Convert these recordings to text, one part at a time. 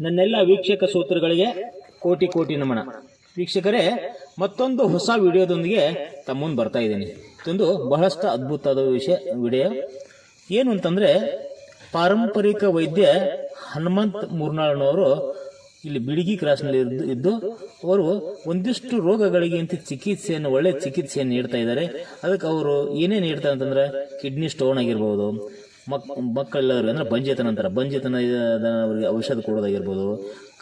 ನನ್ನೆಲ್ಲ ವೀಕ್ಷಕ ಸೂತ್ರಗಳಿಗೆ ಕೋಟಿ ಕೋಟಿ ನಮನ. ವೀಕ್ಷಕರೇ, ಮತ್ತೊಂದು ಹೊಸ ವಿಡಿಯೋದೊಂದಿಗೆ ತಮ್ಮನ್ನು ಬರ್ತಾ ಇದ್ದೀನಿ. ಇದೊಂದು ಬಹಳಷ್ಟು ಅದ್ಭುತವಾದ ವಿಷಯ, ವಿಡಿಯೋ. ಏನು ಅಂತಂದರೆ, ಪಾರಂಪರಿಕ ವೈದ್ಯ ಹನುಮಂತ್ ಮೂರ್ನಾಳ್ನವರು ಇಲ್ಲಿ ಬಿಡಿಗಿ ಕ್ರಾಸ್ನಲ್ಲಿ ಇದ್ದು ಇದ್ದು, ಅವರು ಒಂದಿಷ್ಟು ರೋಗಗಳಿಗೆ ಅಂತ ಚಿಕಿತ್ಸೆಯನ್ನು ಒಳ್ಳೆಯ ಚಿಕಿತ್ಸೆಯನ್ನು ನೀಡ್ತಾ ಇದ್ದಾರೆ. ಅದಕ್ಕೆ ಅವರು ಏನೇನು ನೀಡ್ತಾರೆ ಅಂತಂದ್ರೆ, ಕಿಡ್ನಿ ಸ್ಟೋನ್ ಆಗಿರ್ಬೋದು ಮಕ್ ಮಕ್ಕಳೆಲ್ಲರೂ ಅಂದರೆ ಬಂಜೆತನ ಅಂತಾರೆ. ಬಂಜೆತನ ಅವರಿಗೆ ಔಷಧ ಕೊಡೋದಾಗಿರ್ಬೋದು.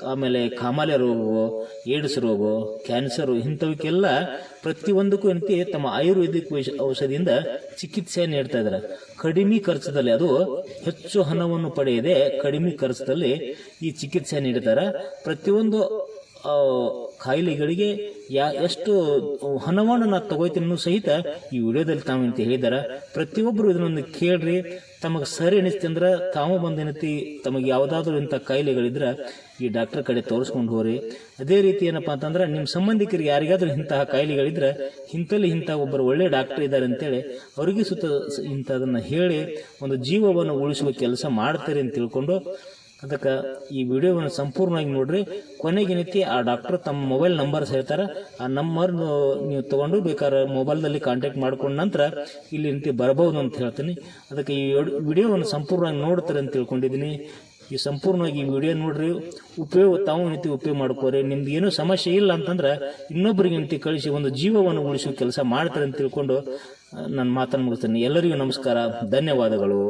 ಆಮೇಲೆ ಕಾಮಾಲೆ ರೋಗವು ಏಡ್ಸ್ ರೋಗ, ಕ್ಯಾನ್ಸರ್ ಇಂಥವಕ್ಕೆಲ್ಲ ಪ್ರತಿಯೊಂದಕ್ಕೂ ಎಂತ ತಮ್ಮ ಆಯುರ್ವೇದಿಕ್ ಔಷಧಿಯಿಂದ ಚಿಕಿತ್ಸೆ ನೀಡ್ತಾ ಇದ್ದಾರೆ. ಕಡಿಮೆ ಖರ್ಚದಲ್ಲಿ ಅದು ಹೆಚ್ಚು ಹಣವನ್ನು ಪಡೆಯದೆ ಕಡಿಮೆ ಖರ್ಚದಲ್ಲಿ ಈ ಚಿಕಿತ್ಸೆ ನೀಡ್ತಾರೆ. ಪ್ರತಿಯೊಂದು ಕಾಯಿಲೆಗಳಿಗೆ ಯಾ ಎಷ್ಟು ಹಣವನ್ನು ನಾ ತಗೋತೀನಿ ಸಹಿತ ಈ ವಿಡಿಯೋದಲ್ಲಿ ತಾವು ಅಂತ ಹೇಳಿದಾರ. ಪ್ರತಿಯೊಬ್ಬರು ಇದನ್ನೊಂದು ಕೇಳ್ರಿ, ತಮಗೆ ಸರಿ ಅನಿಸ್ತಿ ಅಂದ್ರೆ ತಾವು ಬಂದೇನತಿ ತಮಗೆ ಯಾವುದಾದ್ರೂ ಇಂಥ ಕಾಯಿಲೆಗಳಿದ್ರೆ ಈ ಡಾಕ್ಟರ್ ಕಡೆ ತೋರಿಸ್ಕೊಂಡು ಹೋಗ್ರಿ ಅದೇ ರೀತಿ ಏನಪ್ಪಾ ಅಂತಂದ್ರೆ ನಿಮ್ಮ ಸಂಬಂಧಿಕರಿಗೆ ಯಾರಿಗಾದ್ರೂ ಇಂತಹ ಕಾಯಿಲೆಗಳಿದ್ರೆ ಇಂಥಲ್ಲಿ ಇಂಥ ಒಬ್ಬರು ಒಳ್ಳೆ ಡಾಕ್ಟರ್ ಇದ್ದಾರೆ ಅಂತೇಳಿ ಅವರಿಗೆ ಸುತ್ತ ಇಂಥದನ್ನು ಹೇಳಿ, ಒಂದು ಜೀವವನ್ನು ಉಳಿಸುವ ಕೆಲಸ ಮಾಡ್ತಾರೆ ಅಂತ ತಿಳ್ಕೊಂಡು ಅದಕ್ಕೆ ಈ ವಿಡಿಯೋವನ್ನು ಸಂಪೂರ್ಣವಾಗಿ ನೋಡ್ರಿ. ಕೊನೆಗೆ ಏನೈತಿ ಆ ಡಾಕ್ಟರ್ ತಮ್ಮ ಮೊಬೈಲ್ ನಂಬರ್ಸ್ ಹೇಳ್ತಾರೆ. ಆ ನಂಬರ್ ನೀವು ತಗೊಂಡು ಬೇಕಾದ್ರೆ ಮೊಬೈಲ್ದಲ್ಲಿ ಕಾಂಟ್ಯಾಕ್ಟ್ ಮಾಡ್ಕೊಂಡ ನಂತರ ಇಲ್ಲಿ ನಿಂತು ಬರಬಹುದು ಅಂತ ಹೇಳ್ತೀನಿ. ಅದಕ್ಕೆ ಈ ವಿಡಿಯೋವನ್ನು ಸಂಪೂರ್ಣವಾಗಿ ನೋಡ್ತಾರೆ ಅಂತ ತಿಳ್ಕೊಂಡಿದ್ದೀನಿ. ಈ ಸಂಪೂರ್ಣವಾಗಿ ಈ ವಿಡಿಯೋ ನೋಡ್ರಿ. ಉಪಯೋಗ ತಾವು ನೀತಿ ಉಪಯೋಗ ಮಾಡ್ಕೋರಿ. ನಿಮ್ದು ಏನೂ ಸಮಸ್ಯೆ ಇಲ್ಲ ಅಂತಂದ್ರೆ ಇನ್ನೊಬ್ಬರಿಗೆ ನಿಂತಿ ಕಳಿಸಿ ಒಂದು ಜೀವವನ್ನು ಉಳಿಸುವ ಕೆಲಸ ಮಾಡ್ತಾರೆ ಅಂತ ತಿಳ್ಕೊಂಡು ನನ್ನ ಮಾತನ್ನು ಮುಗಿಸ್ತೀನಿ. ಎಲ್ಲರಿಗೂ ನಮಸ್ಕಾರ. ಧನ್ಯವಾದಗಳು.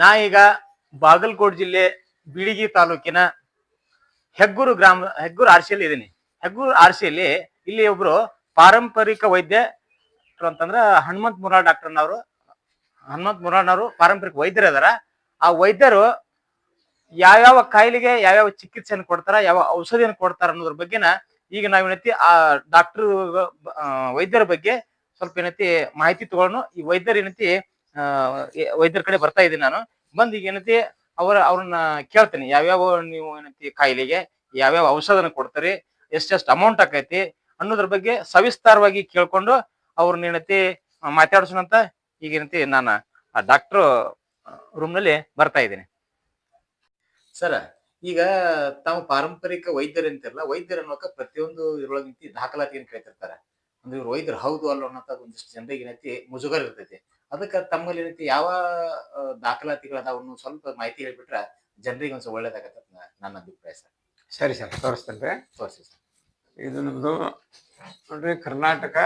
ನಾ ಈಗ ಬಾಗಲಕೋಟ್ ಜಿಲ್ಲೆ ಬಿಳಿಗಿ ತಾಲೂಕಿನ ಹೆಗ್ಗೂರು ಗ್ರಾಮ, ಹೆಗ್ಗೂರು ಆರ್ಸಿಯಲ್ಲಿ ಇದ್ದೀನಿ ಹೆಗ್ಗೂರು ಆರ್ಸಿಯಲ್ಲಿ ಇಲ್ಲಿ ಒಬ್ರು ಪಾರಂಪರಿಕ ವೈದ್ಯ ಅಂತಂದ್ರ ಹನುಮಂತ್ ಮುರಾಳ್ ಡಾಕ್ಟರ್ನವರು. ಹನುಮಂತ್ ಮುರಾಳ್ನವರು ಪಾರಂಪರಿಕ ವೈದ್ಯರು ಅದಾರ. ಆ ವೈದ್ಯರು ಯಾವ್ಯಾವ ಕಾಯಿಲೆಗೆ ಯಾವ್ಯಾವ ಚಿಕಿತ್ಸೆಯನ್ನು ಕೊಡ್ತಾರ, ಯಾವ ಔಷಧಿಯನ್ನು ಕೊಡ್ತಾರ ಅನ್ನೋದ್ರ ಬಗ್ಗೆನ ಈಗ ನಾವೇನೈತಿ ಆ ಡಾಕ್ಟರ್ ವೈದ್ಯರ ಬಗ್ಗೆ ಸ್ವಲ್ಪ ಏನೈತಿ ಮಾಹಿತಿ ತಗೊಳ್ಳೋಣ ಈ ವೈದ್ಯರು ಏನೈತಿ ವೈದ್ಯರ ಕಡೆ ಬರ್ತಾ ಇದ್ದೀನಿ ನಾನು. ಬಂದ್ ಈಗ ಏನೈತಿ, ಅವರ, ಅವ್ರನ್ನ ಕೇಳ್ತೀನಿ, ಯಾವ್ಯಾವ ನೀವು ಏನೈತಿ ಕಾಯಿಲೆಗೆ, ಯಾವ್ಯಾವ ಔಷಧನ ಕೊಡ್ತಾರೆ, ಎಷ್ಟೆಷ್ಟು ಅಮೌಂಟ್ ಆಕೈತಿ ಅನ್ನೋದ್ರ ಬಗ್ಗೆ ಸವಿಸ್ತಾರವಾಗಿ ಕೇಳ್ಕೊಂಡು ಅವ್ರನ್ನ ಏನೈತಿ ಮಾತಾಡ್ಸೋಣ ಅಂತ ಈಗ ಏನೈತಿ ನಾನು ಆ ಡಾಕ್ಟ್ರು ರೂಮ್ನಲ್ಲಿ ಬರ್ತಾ ಇದ್ದೀನಿ. ಸರ, ಈಗ ತಾವು ಪಾರಂಪರಿಕ ವೈದ್ಯರು ಅಂತಿರಲ್ಲ, ವೈದ್ಯರು ಅನ್ನೋಕ ಪ್ರತಿಯೊಂದು ಇದ್ರೊಳಗೆ ದಾಖಲಾತಿ ದಾಖಲಾತಿಯನ್ನು ಕೇಳ್ತಿರ್ತಾರೆ. ಅಂದ್ರೆ ವೈದ್ಯರು ಹೌದು ಅಲ್ಲ ಅನ್ನೋಂಥ ಒಂದಿಷ್ಟು ಜನರಿಗೆ ಏನೈತಿ ಮುಜುಗರ ಇರ್ತೈತಿ. ಅದಕ್ಕೆ ತಮ್ಮಲ್ಲಿ ಏನೈತಿ ಯಾವ ದಾಖಲಾತಿಗಳದಾವನ್ನು ಸ್ವಲ್ಪ ಮಾಹಿತಿ ಹೇಳ್ಬಿಟ್ರೆ ಜನರಿಗೆ ಒಂದು ಒಳ್ಳೇದಾಗತ್ತೆ ನನ್ನ ಅಭಿಪ್ರಾಯ ಸರ್. ಸರಿ ಸರ್ ತೋರಿಸ್ತೇನೆ ತೋರಿಸಿ ಸರ್. ಇದು ನಮ್ದು ನೋಡ್ರಿ ಕರ್ನಾಟಕ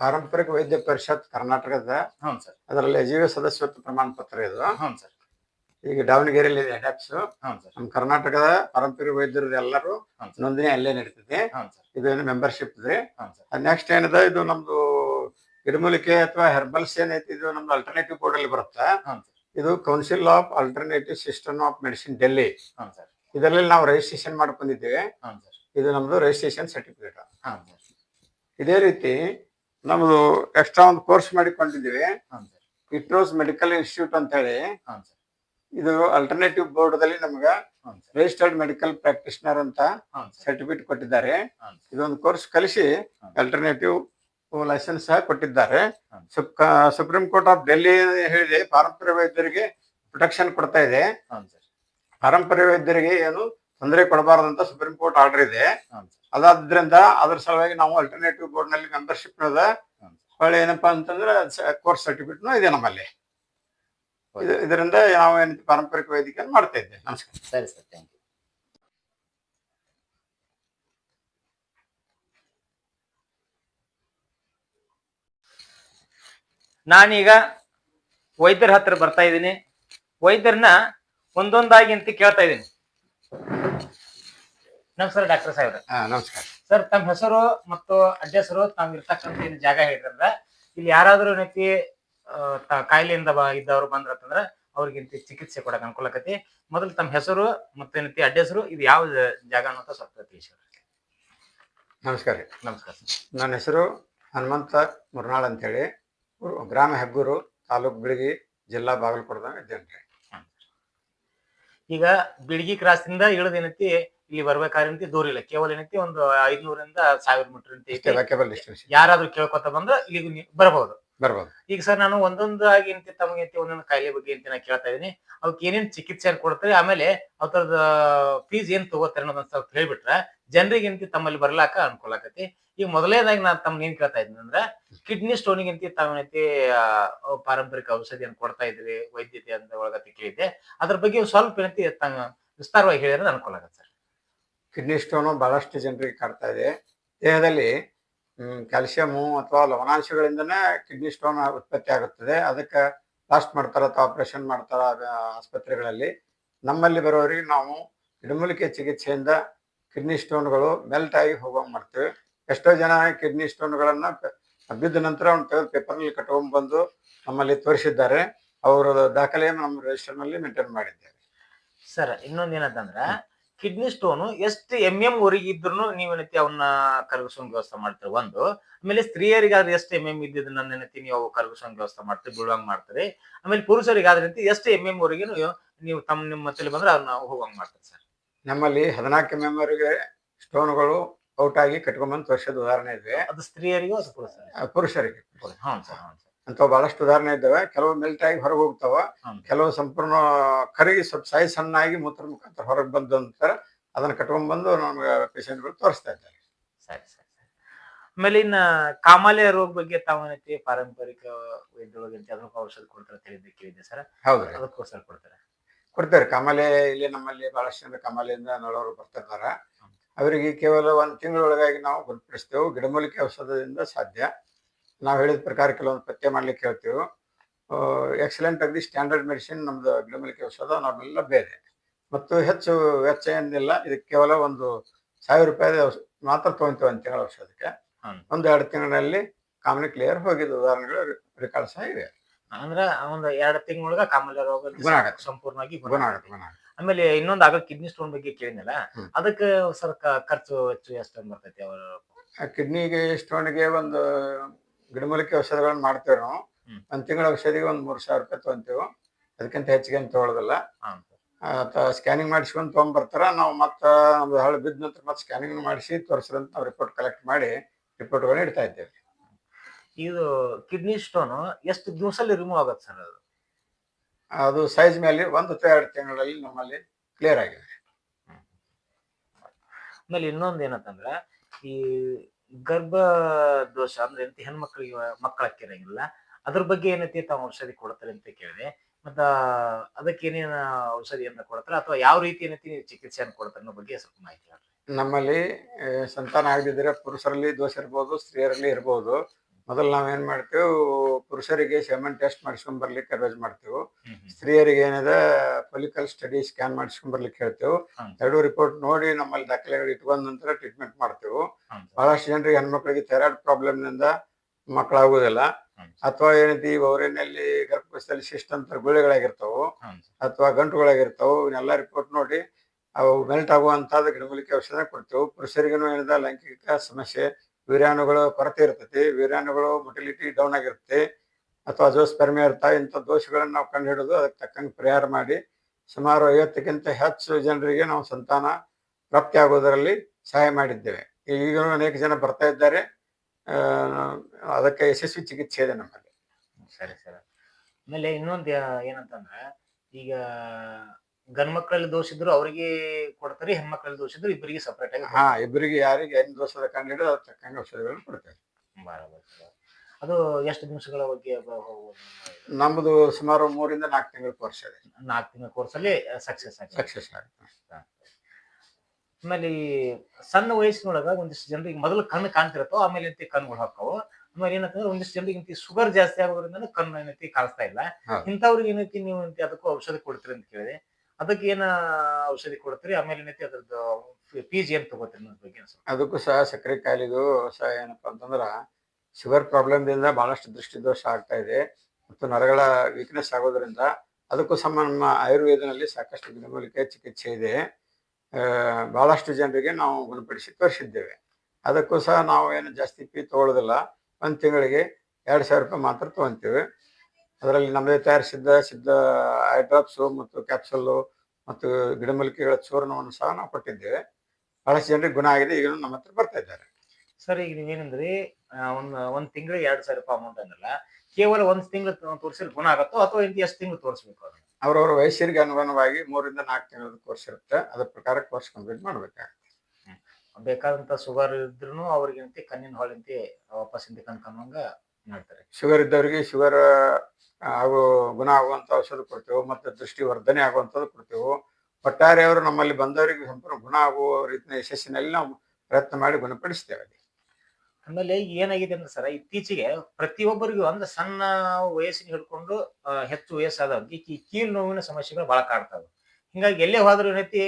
ಪಾರಂಪರಿಕ ವೈದ್ಯ ಪರಿಷತ್ ಕರ್ನಾಟಕದ ಹೌದು ಸರ್. ಅದರಲ್ಲಿ ಜೀವ ಸದಸ್ಯತ್ವ ಪ್ರಮಾಣ ಪತ್ರ ಇದು. ಹೌದು ಸರ್. ಈಗ ದಾವಣಗೆರೆಯಲ್ಲಿ ಇದೆ ಸರ್. ನಮ್ಮ ಕರ್ನಾಟಕದ ಪಾರಂಪರಿಕ ವೈದ್ಯರು ಎಲ್ಲರೂ ನೋಂದಣಿ ಅಲ್ಲೇ ನಡೀತದೆ ಹ್ಞೂ ಸರ್. ಇದು ಏನು ಮೆಂಬರ್ಶಿಪ್ ಇದೆ ನೆಕ್ಸ್ಟ್ ಏನಿದೆ ಇದು ನಮ್ದು ಗಿಡಮೂಲಿಕೆ ಅಥವಾ ಹೆರ್ಬಲ್ಸ್ ಏನೈತಿ ಇದು ನಮ್ದು ಅಲ್ಟರ್ನೇಟಿವ್ ಬೋರ್ಡ್ ಅಲ್ಲಿ ಬರುತ್ತೆ ಇದು council of alternative system of medicine Delhi ಇದರಲ್ಲಿ ನಾವು ರಿಜಿಸ್ಟ್ರೇಷನ್ ಮಾಡ್ಕೊಂಡಿದ್ದೇವೆ ಇದು ನಮ್ದು ರಿಜಿಸ್ಟ್ರೇಷನ್ ಸರ್ಟಿಫಿಕೇಟ್ ಇದೇ ರೀತಿ ನಮ್ದು ಎಕ್ಸ್ಟ್ರಾ ಒಂದು ಕೋರ್ಸ್ ಮಾಡಿಕೊಂಡಿದ್ದೀವಿ ಇಟ್ರೋಸ್ ಮೆಡಿಕಲ್ ಇನ್ಸ್ಟಿಟ್ಯೂಟ್ ಅಂತ ಹೇಳಿ ಇದು ಅಲ್ಟರ್ನೇಟಿವ್ ಬೋರ್ಡ್ ದಲ್ಲಿ ನಮ್ಗೆ ರಿಜಿಸ್ಟರ್ಡ್ ಮೆಡಿಕಲ್ ಪ್ರಾಕ್ಟಿಷನರ್ ಅಂತ ಸರ್ಟಿಫಿಕೇಟ್ ಕೊಟ್ಟಿದ್ದಾರೆ ಇದೊಂದು ಕೋರ್ಸ್ ಕಲಿಸಿ ಅಲ್ಟರ್ನೇಟಿವ್ ಲೈಸೆನ್ಸ್ ಸಹ ಕೊಟ್ಟಿದ್ದಾರೆ. ಸುಪ್ರೀಂ ಕೋರ್ಟ್ ಆಫ್ ಡೆಲ್ಲಿ ಹೇಳಿದೆ ಪಾರಂಪರ್ಯ ವೈದ್ಯರಿಗೆ ಪ್ರೊಟೆಕ್ಷನ್ ಕೊಡ್ತಾ ಇದೆ. ಪಾರಂಪರ್ಯ ವೈದ್ಯರಿಗೆ ಏನು ತೊಂದರೆ ಕೊಡಬಾರದು ಅಂತ ಸುಪ್ರೀಂ ಕೋರ್ಟ್ ಆರ್ಡರ್ ಇದೆ. ಅದಾದ್ರಿಂದ ಅದ್ರ ಸಲುವಾಗಿ ನಾವು ಅಲ್ಟರ್ನೇಟಿವ್ ಬೋರ್ಡ್ನಲ್ಲಿ ಮೆಂಬರ್ಶಿಪ್. ಹೊಳ್ಳಿ ಏನಪ್ಪಾ ಅಂತಂದ್ರೆ ಕೋರ್ಸ್ ಸರ್ಟಿಫಿಕೇಟ್ ಇದೆ ನಮ್ಮಲ್ಲಿ. ಇದರಿಂದ ನಾವು ಏನಂತ ಪಾರಂಪರಿಕ ವೈದ್ಯಕೀಯ ಮಾಡ್ತಾ ಇದ್ದೆ ನಮಸ್ಕಾರ. ಸರಿ ಸರ್ ಥ್ಯಾಂಕ್ ಯು ನಾನೀಗ ವೈದ್ಯರ ಹತ್ರ ಬರ್ತಾ ಇದ್ದೀನಿ. ವೈದ್ಯರನ್ನ ಒಂದೊಂದಾಗಿ ಅಂತ ಕೇಳ್ತಾ ಇದ್ದೀನಿ. ನಮಸ್ಕಾರ ಡಾಕ್ಟರ್ ಸಾಹೇಬ್ರ. ಹಾ ನಮಸ್ಕಾರ. ಸರ್ ತಮ್ಮ ಹೆಸರು ಮತ್ತು ಅಡ್ರೆಸರು ತಾವ್ ಇರ್ತಕ್ಕಂಥ ಏನ್ ಜಾಗ ಹೇಳಿದ್ರಂದ್ರ ಇಲ್ಲಿ ಯಾರಾದರೂ ಏನೈತಿ ಕಾಯಿಲೆಯಿಂದ ಇದ್ದವರು ಬಂದ್ರಂತಂದ್ರ ಅವ್ರಿಗೆ ಇಂತಿ ಚಿಕಿತ್ಸೆ ಕೊಡಕ್ ಅನುಕೂಲ ಆಕತಿ. ಮೊದಲು ತಮ್ಮ ಹೆಸರು ಮತ್ತು ಏನೈತಿ ಹೆಸರು ಇದು ಯಾವ ಜಾಗ ಅನ್ನೋಂತ ಸ್ವಲ್ಪ ತಿಳಿಸಿ ನಮಸ್ಕಾರ ರೀ. ನಮಸ್ಕಾರ ನನ್ನ ಹೆಸರು ಹನುಮಂತ ಮುರ್ನಾಳ್ ಅಂತೇಳಿ. ಗ್ರಾಮ ಹೆಗ್ಗೂರು ತಾಲೂಕ್ ಬಿಳಗಿ ಜಿಲ್ಲಾ ಬಾಗಲಕೋಟದಾಗ ಇದ್ದೇನೆ ರೀ ಈಗ ಬಿಳಿಗಿ ಕ್ರಾಸ್ ಇಂದ ಇಳಿದ ಏನೈತಿ ಇಲ್ಲಿ ಬರ್ಬೇಕಾದ್ರೆ ದೂರ ಇಲ್ಲ. ಕೇವಲ ಏನೈತಿ ಒಂದು ಐದ್ನೂರಿಂದ ಸಾವಿರ ಮೀಟರ್ ಯಾರಾದ್ರೂ ಕೇಳ್ಕೊತ ಬಂದ್ರ ಇಲ್ಲಿಗೆ ನೀವು ಬರಬಹುದು ಬರ್ಬೋದು. ಈಗ ಸರ್ ನಾನು ಒಂದೊಂದಾಗಿ ಇಂತಿ ತಮಗೆ ಒಂದೊಂದು ಕಾಯಿಲೆ ಬಗ್ಗೆ ಅಂತ ನಾ ಕೇಳ್ತಾ ಇದೀನಿ ಅವಕ್ಕೆ ಏನೇನ್ ಚಿಕಿತ್ಸೆ ಕೊಡ್ತಾರೆ ಆಮೇಲೆ ಅವ್ರದ ಫೀಸ್ ಏನ್ ತಗೋತಾರೆ ಅನ್ನೋದನ್ನ ಸ್ವಲ್ಪ ಹೇಳ್ಬಿಟ್ರೆ ಜನರಿಗೆ ಇಂತಿ ತಮ್ಮಲ್ಲಿ ಬರ್ಲಾಕ ಅನುಕೂಲ ಆಕತಿ ಈಗ ಮೊದಲನೇದಾಗಿ ನಾನು ತಮ್ಗೆ ಏನ್ ಕೇಳ್ತಾ ಇದ್ದೀನಿ ಅಂದ್ರೆ ಕಿಡ್ನಿ ಸ್ಟೋನಿಗೆ ಇಂತಿ ತಾವೇನೈತಿ ಪಾರಂಪರಿಕ ಔಷಧಿಯನ್ನು ಕೊಡ್ತಾ ಇದ್ರಿ ವೈದ್ಯತೆ ಅಂತ ಒಳಗತಿ ಕೇಳಿದ್ದೆ. ಅದ್ರ ಬಗ್ಗೆ ಸ್ವಲ್ಪ ಏನೈತಿ ತಂಗ ವಿಸ್ತಾರವಾಗಿ ಹೇಳಿದ್ರೆ ಅನುಕೂಲ ಆಗತ್ತೆ ಸರ್. ಕಿಡ್ನಿ ಸ್ಟೋನು ಬಹಳಷ್ಟು ಜನರಿಗೆ ಕಾಡ್ತಾ ಇದೆ. ದೇಹದಲ್ಲಿ ಕ್ಯಾಲ್ಸಿಯಮು ಅಥವಾ ಲವಣಾಂಶಗಳಿಂದನೇ ಕಿಡ್ನಿ ಸ್ಟೋನ್ ಉತ್ಪತ್ತಿ ಆಗುತ್ತದೆ. ಅದಕ್ಕೆ ಲಾಸ್ಟ್ ಮಾಡ್ತಾರೆ ಅಥವಾ ಆಪರೇಷನ್ ಮಾಡ್ತಾರೆ ಆಸ್ಪತ್ರೆಗಳಲ್ಲಿ ನಮ್ಮಲ್ಲಿ ಬರೋರಿಗೆ ನಾವು ಗಿಡಮೂಲಿಕೆ ಚಿಕಿತ್ಸೆಯಿಂದ ಕಿಡ್ನಿ ಸ್ಟೋನ್ಗಳು ಮೆಲ್ಟ್ ಆಗಿ ಹೋಗೋಂಗ್ ಮಾಡ್ತೀವಿ. ಎಷ್ಟೋ ಜನ ಕಿಡ್ನಿ ಸ್ಟೋನ್ಗಳನ್ನು ಬಿದ್ದ ನಂತರ ಅವ್ನು ತೆಗೆದು ಪೇಪರ್ನಲ್ಲಿ ಕಟ್ಕೊಂಡ್ಬಂದು ನಮ್ಮಲ್ಲಿ ತೋರಿಸಿದ್ದಾರೆ. ಅವರ ದಾಖಲೆಯನ್ನು ನಮ್ಮ ರಿಜಿಸ್ಟರ್ನಲ್ಲಿ ಮೇಂಟೈನ್ ಮಾಡಿದ್ದೇವೆ. ಸರ್ ಇನ್ನೊಂದು ಏನಂತಂದ್ರ ಕಿಡ್ನಿ ಸ್ಟೋನು ಎಷ್ಟು ಎಂ ಎಂ ಊರಿಗೆ ಇದ್ರು ನೀವೇನೈತಿ ಅವನ್ನ ಕರಗಿಸೋ ವ್ಯವಸ್ಥೆ ಮಾಡ್ತೀರಿ? ಒಂದು. ಆಮೇಲೆ ಸ್ತ್ರೀಯರಿಗಾದ್ರೆ ಎಷ್ಟು ಎಂ ಎಂ ಇದ್ದಿದ್ದನ್ನ ನೆನಪಿ ನೀವು ಕರಗಿಸೋ ವ್ಯವಸ್ಥೆ ಮಾಡ್ತೀರಿ ಬೀಳುವಂಗೆ ಮಾಡ್ತೀರಿ. ಆಮೇಲೆ ಪುರುಷರಿಗಾದ್ರೆ ಎಷ್ಟು ಎಂ ಎಂ ಊರಿಗೆ ನೀವು ತಮ್ಮ ನಿಮ್ಮ ಮತ್ತಲ್ಲಿ ಬಂದ್ರೆ ಅವ್ರನ್ನ ಹೋಗಂಗ್ ಮಾಡ್ತೀರಿ ಸರ್? ನಮ್ಮಲ್ಲಿ ಹದಿನಾಲ್ಕು ಮೆಂಬರ್ಗೆ ಸ್ಟೋನ್ಗಳು ಔಟ್ ಆಗಿ ಕಟ್ಕೊಂಡ್ಬಂದು ತೋರಿಸೋದು ಉದಾಹರಣೆ ಇದೆ. ಅದು ಸ್ತ್ರೀಯರಿಗೂ ಪುರುಷರಿಗೆ? ಪುರುಷರಿಗೆ. ಹ್ಞೂ ಸರ್ ಹ್ಞೂ ಸರ್. ಅಂತ ಬಹಳಷ್ಟು ಉದಾಹರಣೆ ಇದ್ದಾವೆ. ಕೆಲವು ಮೆಲ್ಟ್ ಆಗಿ ಹೊರಗೆ ಹೋಗ್ತಾವ. ಕೆಲವು ಸಂಪೂರ್ಣ ಕರಗಿ ಸ್ವಲ್ಪ ಸಾಯಿ ಸಣ್ಣಾಗಿ ಮೂತ್ರ ಮುಖಾಂತರ ಹೊರಗೆ ಬಂದು ಅಂತಾರ. ಅದನ್ನ ಕಟ್ಕೊಂಡ್ಬಂದು ನಮ್ಗೆ ಪೇಷಂಟ್ಗಳು ತೋರಿಸ್ತಾ ಇದ್ದಾರೆ. ಸರಿ ಸರಿ ಆಮೇಲೆ ಇನ್ನ ಕಾಮಾಲೆ ರೋಗ ಬಗ್ಗೆ ತಾವೇನೈತಿ ಪಾರಂಪರಿಕ ವೈದ್ಯರೊಳಗೆ ಅದಕ್ಕೆ ಔಷಧ ಕೊಡ್ತಾರೆ ತಿಳಿದ ಕೇಳಿದ್ದೆ ಸರ್. ಹೌದು. ಅದಕ್ಕೋಸ್ಕರ ಕೊಡ್ತಾರೆ. ಕೊಡ್ತಾರೆ. ಕಾಮಾಲೆ ಇಲ್ಲಿ ನಮ್ಮಲ್ಲಿ ಬಹಳಷ್ಟು ಜನ ಕಾಮಾಲೆಯಿಂದ ನೋಡೋರು ಬರ್ತಿರ್ತಾರ. ಅವರಿಗೆ ಕೇವಲ ಒಂದು ತಿಂಗಳೊಳಗಾಗಿ ನಾವು ಗುರುತಿಸ್ತೇವೆ ಗಿಡಮೂಲಿಕೆ ಔಷಧದಿಂದ ಸಾಧ್ಯ. ನಾವು ಹೇಳಿದ ಪ್ರಕಾರ ಕೆಲವೊಂದು ಪತ್ತೆ ಮಾಡ್ಲಿಕ್ಕೆ ಹೇಳ್ತೀವಿ ಎಕ್ಸಲೆಂಟ್ ಆಗಿ ಸ್ಟ್ಯಾಂಡರ್ಡ್ ಮೆಡಿಸಿನ್ ನಮ್ದು ಗಿಡಮೂಲಿಕೆ ಔಷಧ ನಾವೆಲ್ಲ ಬೇರೆ ಮತ್ತು ಹೆಚ್ಚು ವೆಚ್ಚ ಏನಿಲ್ಲ ಇದಕ್ಕೆ ಕೇವಲ ಒಂದು ಸಾವಿರ ರೂಪಾಯಿ ಮಾತ್ರ ತೊಗೊಂತೀವಿ ಒಂದು ತಿಂಗಳ ಔಷಧಕ್ಕೆ. ಒಂದು ಎರಡು ತಿಂಗಳಲ್ಲಿ ಕಾಮನ್ ಕ್ಲಿಯರ್ ಹೋಗಿದ್ದು ಉದಾಹರಣೆಗಳು ರೆಕಾರ್ಡ್ ಸಹ ಇವೆ ಅಂದ್ರ ಒಂದ್ ಎರಡು ತಿಂಗಳೊಳಗ ಕಾಮನ್ ರೋಗ ಗುಣ ಆಗತ್ತೆ. ಸಂಪೂರ್ಣವಾಗಿ ಗುಣ ಗುಣ ಆಗತ್ತೆ. ಆಗುತ್ತೆ ಗುಣ ಆಗುತ್ತೆ ಆಮೇಲೆ ಇನ್ನೊಂದು ಆಗ ಕಿಡ್ನಿ ಸ್ಟೋನ್ ಬಗ್ಗೆ ಕೇಳಿನಲ್ಲ ಹ್ಮ್. ಅದಕ್ಕೆ ಸರ್ ಖರ್ಚು ವೆಚ್ಚ ಎಷ್ಟು ಬರ್ತೈತಿ ಅವ್ರ ಆ ಕಿಡ್ನಿಗೆ ಸ್ಟೋನ್ಗೆ ಒಂದು ಗಿಡಮೂಲಿಕೆ ಔಷಧಗಳನ್ನ ಮಾಡ್ತೇವೆ ನಾವು. ಒಂದ್ ತಿಂಗಳ ಔಷಧಿಗೆ ಒಂದ್ ಮೂರ್ ಸಾವಿರ ರೂಪಾಯಿ ತಗೊಂತೇವೆ. ಅದಕ್ಕಿಂತ ಹೆಚ್ಚಿಗೆ ಏನ್ ತಗೊಳ್ಳೋದಿಲ್ಲ ಸ್ಕ್ಯಾನಿಂಗ್ ಮಾಡಿಸ್ಕೊಂಡು ತೊಗೊಂಬರ್ತಾರ. ನಾವು ಮತ್ತೆ ನಮ್ದು ಹಳೆ ಬಿದ್ದ ನಂತರ ಮತ್ತೆ ಸ್ಕ್ಯಾನಿಂಗ್ ಮಾಡಿಸಿ ತೋರಿಸಿದಂತ ನಾವು ರಿಪೋರ್ಟ್ ಕಲೆಕ್ಟ್ ಮಾಡಿ ರಿಪೋರ್ಟ್ಗಳನ್ನ ಇಡ್ತಾ ಇದ್ದೇವೆ. ಇದು ಕಿಡ್ನಿ ಸ್ಟೋನ್ ಎಷ್ಟು ದಿವಸಲ್ಲಿ ರಿಮೂವ್ ಆಗತ್ತೆ ಸರ್ ಅದು? ಅದು ಸೈಜ್ ಮೇಲೆ ಒಂದು ಅಥವಾ ಎರಡು ತಿಂಗಳಲ್ಲಿ ನಮ್ಮಲ್ಲಿ ಕ್ಲಿಯರ್ ಆಗಿದೆ. ಆಮೇಲೆ ಇನ್ನೊಂದು ಏನಂತಂದ್ರೆ ಈ ಗರ್ಭ ದೋಷ ಅಂದ್ರೆ ಎಂತ ಹೆಣ್ಮಕ್ಳಿಗೆ ಮಕ್ಕಳ ಹಾಕಿರಂಗಿಲ್ಲ ಅದ್ರ ಬಗ್ಗೆ ಏನೈತಿ ತಾವು ಔಷಧಿ ಕೊಡ್ತಾರೆ ಅಂತ ಕೇಳಿದೆ. ಮತ್ತ ಅದಕ್ಕೆ ಏನೇನ ಔಷಧಿ ಅಂತ ಕೊಡ್ತಾರೆ ಅಥವಾ ಯಾವ ರೀತಿ ಏನೈತಿ ಚಿಕಿತ್ಸೆಯನ್ನು ಕೊಡ್ತಾರೆ ಅನ್ನೋ ಬಗ್ಗೆ ಸ್ವಲ್ಪ ಮಾಹಿತಿ ನಮ್ಮಲ್ಲಿ ಸಂತಾನ ಆಗದಿದ್ರೆ ಪುರುಷರಲ್ಲಿ ದೋಷ ಇರ್ಬೋದು, ಸ್ತ್ರೀಯರಲ್ಲಿ ಇರ್ಬೋದು. ಮೊದಲು ನಾವೇನ್ ಮಾಡ್ತೇವೆ ಪುರುಷರಿಗೆ ಸೆಮೆನ್ ಟೆಸ್ಟ್ ಮಾಡಿಸ್ಕೊಂಡ್ ಬರ್ಲಿಕ್ಕೆ ಅಡ್ವೈಸ್ ಮಾಡ್ತೇವೆ ಸ್ತ್ರೀಯರಿಗೆ ಏನಿದೆ ಪೊಲಿಕಲ್ ಸ್ಟಡಿ ಸ್ಕ್ಯಾನ್ ಮಾಡಿಸ್ಕೊಂಡ್ ಬರ್ಲಿಕ್ಕೆ ಹೇಳ್ತೇವೆ. ಎರಡು ರಿಪೋರ್ಟ್ ನೋಡಿ ನಮ್ಮಲ್ಲಿ ದಾಖಲೆಗಳು ಇಟ್ಕೊಂಡ್ ನಂತರ ಟ್ರೀಟ್ಮೆಂಟ್ ಮಾಡ್ತೇವೆ. ಬಹಳಷ್ಟು ಜನರಿಗೆ ಹೆಣ್ಮಕ್ಳಿಗೆ ಥೈರಾಯ್ಡ್ ಪ್ರಾಬ್ಲಮ್ನಿಂದ ಮಕ್ಕಳಾಗುದಿಲ್ಲ. ಅಥವಾ ಏನೈತಿ ಅವರೇನಲ್ಲಿ ಗರ್ಭಕೋಶದಲ್ಲಿ ಶಿಸ್ಟ್ ಅಂತ ಗುಳಿಗಳಾಗಿರ್ತಾವು. ಅಥವಾ ಗಂಟುಗಳಾಗಿರ್ತಾವು ಇವನ್ನೆಲ್ಲ ರಿಪೋರ್ಟ್ ನೋಡಿ ಅವು ಮೆಲ್ಟ್ ಆಗುವಂತಹ ಗಿಡಮೂಲಿಕೆ ಔಷಧ ಕೊಡ್ತೇವೆ ಪುರುಷರಿಗೂ ಏನಿದೆ ಲೈಂಗಿಕ ಸಮಸ್ಯೆ ವೀರ್ಯಾಣುಗಳು ಕೊರತೆ ಇರ್ತೈತಿ, ವೀರ್ಯಾಣುಗಳು ಮೊಟಿಲಿಟಿ ಡೌನ್ ಆಗಿರುತ್ತೆ ಅಥವಾ ಜೋಸ್ಪರ್ಮಿ ಇರ್ತಾವೆ ಇಂಥ ದೋಷಗಳನ್ನ ನಾವು ಕಂಡು ಹಿಡಿದು ಅದಕ್ಕೆ ತಕ್ಕಂಗೆ ಪರಿಹಾರ ಮಾಡಿ ಸುಮಾರು ಐವತ್ತಕ್ಕಿಂತ ಹೆಚ್ಚು ಜನರಿಗೆ ನಾವು ಸಂತಾನ ಪ್ರಾಪ್ತಿ ಆಗೋದರಲ್ಲಿ ಸಹಾಯ ಮಾಡಿದ್ದೇವೆ. ಈಗಲೂ ಅನೇಕ ಜನ ಬರ್ತಾ ಇದ್ದಾರೆ. ಅದಕ್ಕೆ ಯಶಸ್ವಿ ಚಿಕಿತ್ಸೆ ಇದೆ ನಮ್ಮಲ್ಲಿ. ಸರಿ ಸರಿ. ಆಮೇಲೆ ಇನ್ನೊಂದು ಏನಂತಂದ್ರೆ ಈಗ ಗಂಡ್ ಮಕ್ಕಳಲ್ಲಿ ದೋಷ ಇದ್ರು ಅವ್ರಿಗೆ ಕೊಡ್ತಾರೆ ಹೆಣ್ಮಕ್ಳಲ್ಲಿ ದೋಷ ಇದ್ರು ಇಬ್ಬರಿಗೆ ಸಪ್ರೇಟ್ ಆಗಿ ಹಾ ಇಬ್ಬರಿಗೆ ಯಾರಿಗೆ ಏನು ದೋಷ ಕಂಡಿಡೋ ಅದ್ರ ತಕ್ಕಂಗೆ ಔಷಧಿಗಳನ್ನು ಕೊಡ್ತೇವೆ ಸರ್. ಅದು ಎಷ್ಟು ನಿಮಿಷಗಳ ಬಗ್ಗೆ ನಮ್ಮದು ಸುಮಾರು ಮೂರಿಂದ ನಾಲ್ಕು ತಿಂಗಳ ಕೋರ್ಸ್ ಇದೆ. ನಾಲ್ಕು ತಿಂಗಳ ಕೋರ್ಸ್ ಅಲ್ಲಿ ಸಕ್ಸಸ್ ಆಗಿದೆ. ಸಕ್ಸಸ್ ಆಗುತ್ತೆ. ಆಮೇಲೆ ಈ ಸಣ್ಣ ವಯಸ್ಸಿನೊಳಗ ಒಂದಿಷ್ಟು ಜನರಿಗೆ ಮೊದಲು ಕಣ್ಣು ಕಾಣ್ತಿರತ್ತೋ ಆಮೇಲೆ ಏನೈತಿ ಕಣ್ಣುಗಳು ಹಾಕೋ ಆಮೇಲೆ ಏನಂತಂದ್ರೆ ಒಂದಿಷ್ಟು ಜನರಿಗೆ ಇಂತಿ ಶುಗರ್ ಜಾಸ್ತಿ ಆಗೋದ್ರಿಂದ ಕಣ್ಣು ಏನೈತಿ ಕಾಣಿಸ್ತಾ ಇಲ್ಲ. ಹೌದು. ಇಂಥವ್ರಿಗೆ ಏನೈತಿ ನೀವು ಏನೈತಿ ಅದಕ್ಕೂ ಔಷಧ ಕೊಡ್ತೀರಿ ಅಂತ ಕೇಳಿದೆ. ಅದಕ್ಕೆ ಏನ ಔಷಧಿ ಕೊಡ್ತೀರಿ? ಆಮೇಲೆ ಏನೈತಿ ಅದ್ರದ್ದು ಫೀಸ್ ಏನ್ ತಗೋತೀರಿ ಬಗ್ಗೆ ಅದಕ್ಕೂ ಸಹ ಸಕ್ಕರೆ ಕಾಯಿಲೆಗೂ ಸಹ ಏನಪ್ಪಾ ಅಂತಂದ್ರ ಶುಗರ್ ಪ್ರಾಬ್ಲಮ್ದಿಂದ ಬಹಳಷ್ಟು ದೃಷ್ಟಿದೋಷ ಆಗ್ತಾ ಇದೆ. ಮತ್ತು ನರಗಳ ವೀಕ್ನೆಸ್ ಆಗೋದ್ರಿಂದ ಅದಕ್ಕೂ ಸಹ ನಮ್ಮ ಆಯುರ್ವೇದನಲ್ಲಿ ಸಾಕಷ್ಟು ಗಿಡಮೂಲಿಕೆ ಚಿಕಿತ್ಸೆ ಇದೆ. ಬಹಳಷ್ಟು ಜನರಿಗೆ ನಾವು ಗುಣಪಡಿಸಿ ತೋರಿಸಿದ್ದೇವೆ. ಅದಕ್ಕೂ ಸಹ ನಾವು ಏನು ಜಾಸ್ತಿ ಫೀ ತಗೊಳ್ಳೋದಿಲ್ಲ ಒಂದು ತಿಂಗಳಿಗೆ ಎರಡು ಸಾವಿರ ರೂಪಾಯಿ ಮಾತ್ರ ತೊಗೊತೀವಿ ಅದರಲ್ಲಿ ನಮ್ಮದೇ ತಯಾರಿಸಿದ್ದ ಸಿದ್ಧ ಐ ಡ್ರಾಪ್ಸು ಮತ್ತು ಕ್ಯಾಪ್ಸೂಲು ಮತ್ತು ಗಿಡಮೂಲಿಕೆಗಳ ಚೂರ್ಣವನ್ನು ಸಹ ನಾವು ಕೊಟ್ಟಿದ್ದೇವೆ. ಬಹಳಷ್ಟು ಜನರಿಗೆ ಗುಣ ಆಗಿದೆ. ಈಗ ನಮ್ಮ ಹತ್ರ ಬರ್ತಾ ಇದ್ದಾರೆ. ಸರ್ ಈಗ ನೀವೇನಂದ್ರಿ ಒಂದು ಒಂದು ಒಂದ್ ತಿಂಗಳಿಗೆ ಎರಡ್ ಸಾವಿರ ರೂಪಾಯಿ ಅಮೌಂಟ್ ಅಂದ್ರಲ್ಲ ಕೇವಲ ಒಂದ್ ತಿಂಗಳು ತೋರಿಸಿದ್ರೆ ಗುಣ ಆಗುತ್ತೋ ಅಥವಾ ಇಂತ ಎಷ್ಟು ತಿಂಗಳು ತೋರಿಸ್ಬೇಕು ಅದನ್ನ ಅವ್ರವ್ರ ವಯಸ್ಸಿಗೆ ಅನುಗುಣವಾಗಿ ಮೂರಿಂದ ನಾಲ್ಕು ತಿಂಗಳ ಕೋರ್ಸ್ ಇರುತ್ತೆ. ಅದ್ರ ಪ್ರಕಾರ ಕೋರ್ಸ್ ಕಂಪ್ಲೀಟ್ ಮಾಡ್ಬೇಕಾಗುತ್ತೆ. ಬೇಕಾದಂತ ಶುಗರ್ ಇದ್ರೂ ಅವ್ರಿಗಂತೆ ಕಣ್ಣಿನ ಹೊಳಂತೆ ವಾಪಸ್ ಹಿಂದೆ ಕಣ್ಕೊಂಡಂಗ ಮಾಡ್ತಾರೆ. ಶುಗರ್ ಇದ್ದವರಿಗೆ ಶುಗರ್ ಆಗೋ ಗುಣ ಆಗುವಂತ ಔಷಧ ಕೊಡ್ತೇವೆ ಮತ್ತೆ ದೃಷ್ಟಿ ವರ್ಧನೆ ಆಗುವಂಥದ್ದು ಕೊಡ್ತೇವೆ. ಒಟ್ಟಾರೆ ಅವರು ನಮ್ಮಲ್ಲಿ ಬಂದವರಿಗೆ ಸಂಪೂರ್ಣ ಗುಣ ಆಗುವ ರೀತಿಯ ಯಶಸ್ಸಿನಲ್ಲಿ ನಾವು ಪ್ರಯತ್ನ ಮಾಡಿ ಗುಣಪಡಿಸ್ತೇವೆ ಆಮೇಲೆ ಏನಾಗಿದೆ ಅಂದ್ರೆ ಸರ್ ಇತ್ತೀಚೆಗೆ ಪ್ರತಿಯೊಬ್ಬರಿಗೂ ಅಂದ್ರೆ ಸಣ್ಣ ವಯಸ್ಸಿನ ಹಿಡ್ಕೊಂಡು ಹೆಚ್ಚು ವಯಸ್ಸಾದವ್ರಿಗೆ ಈ ಕೀಲು ನೋವಿನ ಸಮಸ್ಯೆಗಳು ಬಹಳ ಕಾಡ್ತಾವೆ ಹಿಂಗಾಗಿ ಎಲ್ಲೇ ಹೋದ್ರೂ ಏನೈತಿ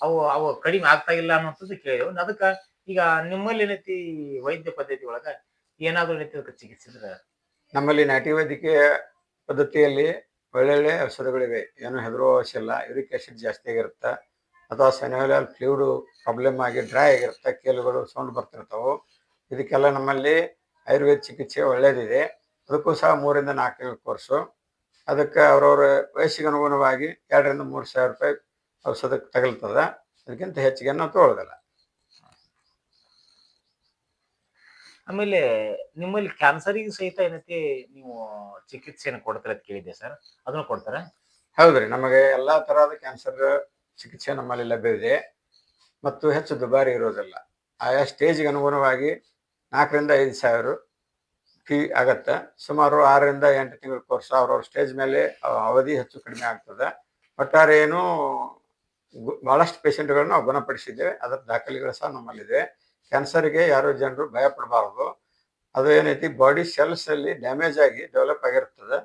ಅವು ಅವು ಕಡಿಮೆ ಆಗ್ತಾ ಇಲ್ಲ ಅನ್ನೋಂಥದ್ದು ಕೇಳಿದೆವು. ಅದಕ್ಕ ಈಗ ನಿಮ್ಮಲ್ಲಿ ಏನೈತಿ ವೈದ್ಯ ಪದ್ಧತಿ ಒಳಗ ಏನಾದ್ರೂ ಏನೈತಿ ಅದಕ್ಕೆ ಚಿಕಿತ್ಸೆ ನಮ್ಮಲ್ಲಿ ನಾಟಿ ವೈದ್ಯಕೀಯ ಪದ್ಧತಿಯಲ್ಲಿ ಒಳ್ಳೊಳ್ಳೆ ಔಷಧಗಳಿವೆ. ಏನು ಹೆದರೋ ಅವಶ್ಯ ಇಲ್ಲ ಯೂರಿಕ್ ಆಸಿಡ್ ಜಾಸ್ತಿ ಆಗಿರುತ್ತೆ. ಅಥವಾ ಸೆನೋಲಾಲ್ ಫ್ಲೂಡು ಪ್ರಾಬ್ಲಮ್ ಆಗಿ ಡ್ರೈ ಆಗಿರುತ್ತೆ ಕೇಲುಗಳು ಸೌಂಡ್ ಬರ್ತಿರ್ತಾವೆ. ಇದಕ್ಕೆಲ್ಲ ನಮ್ಮಲ್ಲಿ ಆಯುರ್ವೇದ ಚಿಕಿತ್ಸೆ ಒಳ್ಳೇದಿದೆ. ಅದಕ್ಕೂ ಸಹ ಮೂರಿಂದ ನಾಲ್ಕು ಕೋರ್ಸು. ಅದಕ್ಕೆ ಅವ್ರವ್ರ ವಯಸ್ಸಿಗೆ ಅನುಗುಣವಾಗಿ ಎರಡರಿಂದ ಮೂರು ಸಾವಿರ ರೂಪಾಯಿ ಔಷಧಕ್ಕೆ ತಗಲ್ತದ. ಅದಕ್ಕಿಂತ ಹೆಚ್ಚಿಗೆ ನಾವು ತಗೊಳ್ಳೋದಿಲ್ಲ ಆಮೇಲೆ ನಿಮ್ಮಲ್ಲಿ ಕ್ಯಾನ್ಸರಿಗೆ ಸಹಿತ ಏನೈತಿ ನೀವು ಚಿಕಿತ್ಸೆಯನ್ನು ಕೊಡ್ತಾರೆ ಅಂತ ಕೇಳಿದ್ದೆ ಸರ್ ಅದನ್ನು ಕೊಡ್ತಾರೆ? ಹೌದ್ರಿ, ನಮಗೆ ಎಲ್ಲಾ ತರಹದ ಕ್ಯಾನ್ಸರ್ ಚಿಕಿತ್ಸೆ ನಮ್ಮಲ್ಲಿ ಲಭ್ಯವಿದೆ ಮತ್ತು ಹೆಚ್ಚು ದುಬಾರಿ ಇರೋದಿಲ್ಲ. ಆಯಾ ಸ್ಟೇಜ್ಗೆ ಅನುಗುಣವಾಗಿ ನಾಲ್ಕರಿಂದ ಐದು ಸಾವಿರ ಫೀ ಆಗತ್ತೆ. ಸುಮಾರು ಆರರಿಂದ ಎಂಟು ತಿಂಗಳ ಕೋರ್ಸ್ ಅವ್ರವ್ರ ಸ್ಟೇಜ್ ಮೇಲೆ ಅವಧಿ ಹೆಚ್ಚು ಕಡಿಮೆ ಆಗ್ತದೆ. ಒಟ್ಟಾರೆ ಏನು ಬಹಳಷ್ಟು ಪೇಷಂಟ್ಗಳನ್ನ ನಾವು ಗುಣಪಡಿಸಿದ್ದೇವೆ. ಅದರ ದಾಖಲೆಗಳು ಸಹ ನಮ್ಮಲ್ಲಿದೆ. ಕ್ಯಾನ್ಸರ್ಗೆ ಯಾರು ಜನರು ಭಯ ಪಡಬಾರದು ಅದು ಏನೈತಿ ಬಾಡಿ ಸೆಲ್ಸ್ ಅಲ್ಲಿ ಡ್ಯಾಮೇಜ್ ಆಗಿ ಡೆವಲಪ್ ಆಗಿರ್ತದೆ.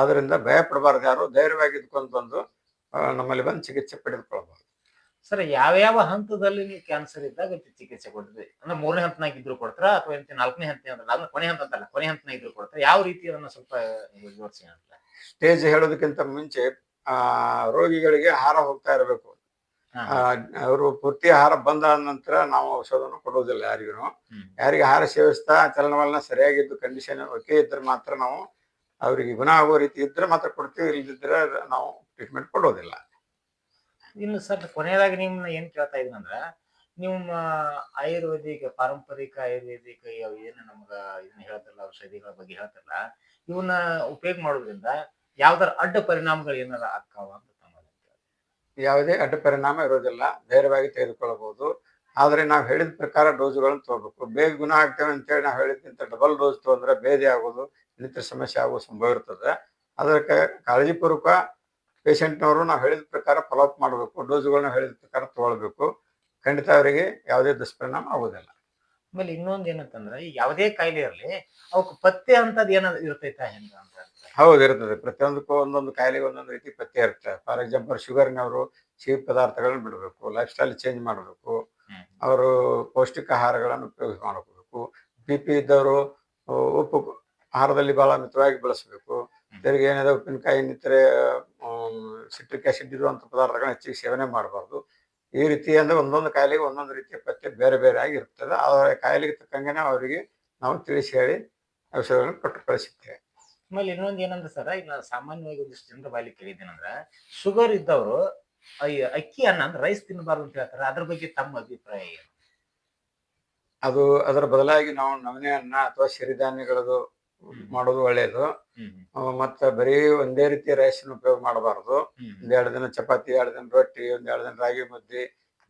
ಅದರಿಂದ ಭಯ ಪಡಬಾರ್ದು ಯಾರು ಧೈರ್ಯವಾಗಿ ಇದ್ಕೊಂಡು ಬಂದು ನಮ್ಮಲ್ಲಿ ಬಂದು ಚಿಕಿತ್ಸೆ ಪಡೆದುಕೊಳ್ಬಹುದು. ಸರ್ ಯಾವ್ಯಾವ ಹಂತದಲ್ಲಿ ನೀವು ಕ್ಯಾನ್ಸರ್ ಇದ್ದಾಗ ಚಿಕಿತ್ಸೆ ಕೊಡ್ತೀವಿ ಅಂದ್ರೆ ಮೂರನೇ ಹಂತನಾಗ ಇದ್ರು ಕೊಡ್ತಾರ? ಅಥವಾ ನಾಲ್ಕನೇ ಹಂತ ಕೊನೆ ಹಂತ ಅಂತಲ್ಲ ಕೊನೆ ಹಂತನಾಗ ಇದ್ರು ಕೊಡ್ತಾರೆ? ಯಾವ ರೀತಿ ಅದನ್ನ ಸ್ವಲ್ಪ ವಿವರಿಸಿ ಸ್ಟೇಜ್ ಹೇಳೋದಕ್ಕಿಂತ ಮುಂಚೆ ಆ ರೋಗಿಗಳಿಗೆ ಹಾರ ಹೋಗ್ತಾ ಇರಬೇಕು. ಅವರು ಪೂರ್ತಿ ಆಹಾರ ಬಂದ ನಂತರ ನಾವು ಔಷಧವನ್ನು ಕೊಡೋದಿಲ್ಲ ಯಾರಿಗೂ. ಯಾರಿಗೆ ಆಹಾರ ಸೇವಿಸ್ತಾ ಚಲನವಲನ ಸರಿಯಾಗಿದ್ದು ಕಂಡೀಷನ್ ಓಕೆ ಇದ್ರೆ ಮಾತ್ರ ನಾವು ಅವರಿಗೆ ಗುಣ ಆಗೋ ರೀತಿ ಇದ್ರೆ ಮಾತ್ರ ಕೊಡ್ತೀವಿ ಇಲ್ಲದಿದ್ರೆ ನಾವು ಟ್ರೀಟ್ಮೆಂಟ್ ಕೊಡೋದಿಲ್ಲ ಇನ್ನು ಸರ್ ಕೊನೆಯದಾಗಿ ನಿಮ್ಮನ್ನ ಏನ್ ಕೇಳ್ತಾ ಅಂದ್ರ ನಿಮ್ಮ ಆಯುರ್ವೇದಿಕ ಪಾರಂಪರಿಕ ಆಯುರ್ವೇದಿಕ ಏನು ನಮ್ಗ ಇದನ್ನ ಹೇಳ್ತಾರಲ್ಲ ಔಷಧಿಗಳ ಬಗ್ಗೆ ಹೇಳ್ತಾರಲ್ಲ ಇವನ್ನ ಉಪಯೋಗ ಮಾಡೋದ್ರಿಂದ ಯಾವ್ದಾರ ಅಡ್ಡ ಪರಿಣಾಮಗಳು ಏನಾರ ಆಗ್ತಾವ ಅಂತ. ಯಾವುದೇ ಅಡ್ಡ ಪರಿಣಾಮ ಇರೋದಿಲ್ಲ, ಧೈರ್ಯವಾಗಿ ತೆಗೆದುಕೊಳ್ಳಬಹುದು. ಆದರೆ ನಾವು ಹೇಳಿದ ಪ್ರಕಾರ ಡೋಸ್ಗಳನ್ನು ತಗೋಬೇಕು. ಬೇಗ ಗುಣ ಆಗ್ತೇವೆ ಅಂತೇಳಿ ನಾವು ಹೇಳಿದ್ಕಿಂತ ಡಬಲ್ ಡೋಸ್ ತಗೊಂಡ್ರೆ ಭೇದಿ ಆಗೋದು, ಇನ್ನಿತರ ಸಮಸ್ಯೆ ಆಗುವ ಸಂಭವ ಇರ್ತದೆ. ಅದಕ್ಕೆ ಕಾಳಜಿಪೂರ್ವಕ ಪೇಷಂಟ್ನವರು ನಾವು ಹೇಳಿದ ಪ್ರಕಾರ ಫಾಲೋಅಪ್ ಮಾಡಬೇಕು. ಡೋಸ್ಗಳನ್ನ ಹೇಳಿದ ಪ್ರಕಾರ ತಗೊಳ್ಬೇಕು. ಖಂಡಿತ ಅವರಿಗೆ ಯಾವುದೇ ದುಷ್ಪರಿಣಾಮ ಆಗೋದಿಲ್ಲ. ಆಮೇಲೆ ಇನ್ನೊಂದ್ ಏನಂತಂದ್ರೆ ಈ ಯಾವುದೇ ಕಾಯಿಲೆ ಇರಲಿ ಅವಕ್ಕೆ ಪತ್ತೆ ಅಂತದ್ ಏನಾದ್ರು ಇರ್ತೈತ ಹೆಂಗ ಅಂತ ಹೌದು ಇರ್ತದೆ. ಪ್ರತಿಯೊಂದಕ್ಕೂ ಒಂದೊಂದು ಕಾಯಿಲೆಗೆ ಒಂದೊಂದು ರೀತಿ ಪತ್ತೆ ಇರುತ್ತೆ ಫಾರ್ ಎಕ್ಸಾಂಪಲ್ ಶುಗರ್ನವರು ಸಿಹಿ ಪದಾರ್ಥಗಳನ್ನ ಬಿಡಬೇಕು ಲೈಫ್ ಸ್ಟೈಲ್ ಚೇಂಜ್ ಮಾಡಬೇಕು. ಅವರು ಪೌಷ್ಟಿಕ ಆಹಾರಗಳನ್ನು ಉಪಯೋಗ ಮಾಡಬೇಕು ಬಿ ಪಿ ಇದ್ದವರು ಉಪ್ಪು ಆಹಾರದಲ್ಲಿ ಬಹಳ ಮಿತವಾಗಿ ಬಳಸಬೇಕು. ತೆರಿಗೆ ಏನಾದ್ರೂ ಉಪ್ಪಿನಕಾಯಿ ಇನ್ನಿತರೆ ಸಿಟ್ರಿಕ್ ಆಸಿಡ್ ಇರುವಂಥ ಪದಾರ್ಥಗಳನ್ನ ಹೆಚ್ಚಿಗೆ ಸೇವನೆ ಮಾಡಬಾರ್ದು. ಈ ರೀತಿ ಅಂದ್ರೆ ಒಂದೊಂದು ಕಾಯಿಲೆಗೆ ಒಂದೊಂದು ರೀತಿಯ ಪಥ್ಯ ಬೇರೆ ಬೇರೆ ಆಗಿ ಇರ್ತದೆ. ಅವರ ಕಾಯಿಲೆಗೆ ತಕ್ಕಂಗೆ ಅವರಿಗೆ ನಾವು ತಿಳಿಸಿ ಹೇಳಿ ಔಷಧಗಳನ್ನು ಕೊಟ್ಟು ಕಳಿಸುತ್ತೇವೆ. ಆಮೇಲೆ ಇನ್ನೊಂದು ಏನಂದ್ರೆ ಸರ್ ಈಗ ನಾನು ಸಾಮಾನ್ಯವಾಗಿ ಒಂದಿಷ್ಟು ಜನರ ಬಾಯಲ್ಲಿ ಕೇಳಿದ್ದೇನಂದ್ರ ಶುಗರ್ ಇದ್ದವರು ಅಕ್ಕಿ ಅನ್ನ ಅಂದ್ರೆ ರೈಸ್ ತಿನ್ನಬಾರ್ದು ಅಂತ ಹೇಳ್ತಾರೆ. ಅದ್ರ ಬಗ್ಗೆ ತಮ್ಮ ಅಭಿಪ್ರಾಯ ಏನು? ಅದು ಅದರ ಬದಲಾಗಿ ನಾವು ನವಣೆ ಅನ್ನ ಅಥವಾ ಸಿರಿಧಾನ್ಯಗಳದು ಮಾಡೋದು ಒಳ್ಳೇದು. ಮತ್ತ ಬರೀ ಒಂದೇ ರೀತಿಯ ರೇಷನ್ ಉಪಯೋಗ ಮಾಡಬಾರದು. ಒಂದೆರಡು ದಿನ ಚಪಾತಿ ಎರಡು ದಿನ ರೊಟ್ಟಿ ಒಂದೆರಡು ದಿನ ರಾಗಿ ಮುದ್ದೆ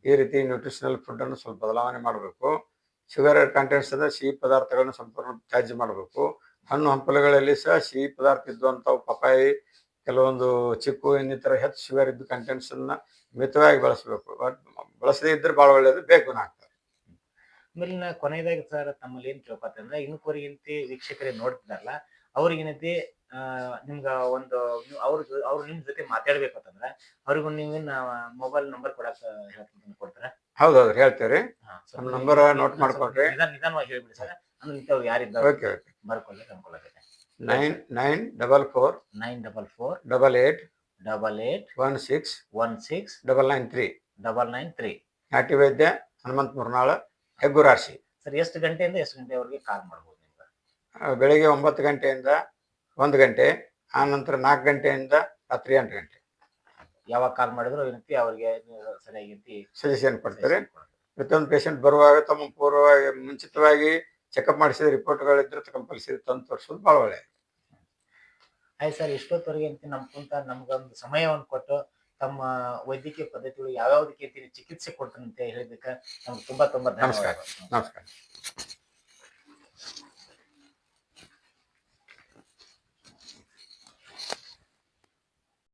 ಈ ರೀತಿ ನ್ಯೂಟ್ರಿಷನಲ್ ಫುಡ್ ಅನ್ನು ಸ್ವಲ್ಪ ಬದಲಾವಣೆ ಮಾಡಬೇಕು. ಶುಗರ್ ಕಂಟೆಂಟ್ಸ್ ಅಂದ್ರೆ ಸಿಹಿ ಪದಾರ್ಥಗಳನ್ನು ಸಂಪೂರ್ಣ ತ್ಯಾಜ್ಯ ಮಾಡಬೇಕು. ಹಣ್ಣು ಹಂಪಲುಗಳಲ್ಲಿ ಸಹ ಸಿಹಿ ಪದಾರ್ಥ ಇದ್ದಂಥವು ಪಪಾಯಿ ಕೆಲವೊಂದು ಚಿಕ್ಕು ಇನ್ನಿತರ ಹೆಚ್ಚು ಶುಗರ್ ಇದ್ದು ಕಂಟೆಂಟ್ಸ್ ಅನ್ನ ಮಿತವಾಗಿ ಬಳಸಬೇಕು. ಬಳಸದೇ ಇದ್ರೆ ಬಹಳ ಒಳ್ಳೇದು. ಬೇಕು ಆಗ್ತದೆ ಆಮೇಲೆ ನಾ ಕೊನೆಯದಾಗಿ ಸರ್ ತಮ್ಮಲ್ಲಿ ಏನ್ ಕೇಳ್ಕೊತ ಅಂದ್ರೆ ಇನ್ನೂವರೆಗಿಂತ ವೀಕ್ಷಕರೇ ನೋಡ್ತಿದಾರಲ್ಲ ಅವ್ರಿಗೇನೈತಿ ಅಹ್ ನಿಮ್ಗ ಒಂದು ನೀವು ಅವ್ರ ಅವ್ರು ನಿಮ್ ಜೊತೆ ಮಾತಾಡ್ಬೇಕಂತಂದ್ರ ಅವ್ರಿಗೂ ನೀವು ಮೊಬೈಲ್ ನಂಬರ್ ಕೊಡಕ್ ಹೇಳ್ತೀನಿ ಕೊಡ್ತಾರೆ? ಹೌದೌದು ಹೇಳ್ತೇವೆ ನಮ್ಮ ನೋಟ್ ಮಾಡ್ಕೊಳ್ರಿ. ನಿಧಾನ ನಿಧಾನವಾಗಿ ಹೇಳ್ಬಿಡಿ ಸರ್ ಅಂದ್ರೆ ಇಂಥವ್ರು ಯಾರಿದ್ದಾರೆ ಓಕೆ ಓಕೆ ಬರ್ಕೊಳ್ಳಿ ಆಗುತ್ತೆ nine nine double four nine double four double eight double eight one six one six double nine three double nine three ನಾಟಿ ವೈದ್ಯ ಹನುಮಂತ ಮುರ್ನಾಳ. ಹೆಗ್ಗುರಾಶಿ ಸರ್ ಎಷ್ಟು ಗಂಟೆಯಿಂದ ಎಷ್ಟು ಗಂಟೆವರೆಗೆ ಕಾಲ್ ಮಾಡ್ಬೋದು ನಿಮ್ಗೆ ಬೆಳಿಗ್ಗೆ ಒಂಬತ್ತು ಗಂಟೆಯಿಂದ ಒಂದು ಗಂಟೆ ಆ ನಂತರ ನಾಲ್ಕು ಗಂಟೆಯಿಂದ ರಾತ್ರಿ ಎಂಟು ಗಂಟೆ. ಯಾವಾಗ ಕಾಲ್ ಮಾಡಿದ್ರು ಏನಂತಿ ಅವ್ರಿಗೆ ಸರಿಯಾಗಿ ಸಜೆಷನ್ ಕೊಡ್ತಾರೆ. ಪ್ರತಿಯೊಂದು ಪೇಷಂಟ್ ಬರುವಾಗ ತಮ್ಮ ಪೂರ್ವವಾಗಿ ಮುಂಚಿತವಾಗಿ ಚೆಕಪ್ ಮಾಡಿಸಿದ ರಿಪೋರ್ಟ್ಗಳಿದ್ರೆ ಕಂಪಲ್ಸರಿ ತಂದು ತೋರಿಸೋದು ಭಾಳ ಒಳ್ಳೆಯದು ಆಯ್ತು ಸರ್ ಇಷ್ಟೊತ್ತವರೆಗೆ ಅಂತ ನಮ್ ಕುಂತ ನಮ್ಗೊಂದು ಸಮಯವನ್ನು ಕೊಟ್ಟು ತಮ್ಮ ವೈದ್ಯಕೀಯ ಪದ್ಧತಿಗಳು ಯಾವ್ಯಾವ್ದಕ್ಕೆ ಚಿಕಿತ್ಸೆ ಕೊಡ್ತಾರಂತೆ ಹೇಳಬೇಕ? ನಮ್ಗೆ ತುಂಬಾ ತುಂಬಾ ಧನ್ಯವಾದ ನಮಸ್ಕಾರ.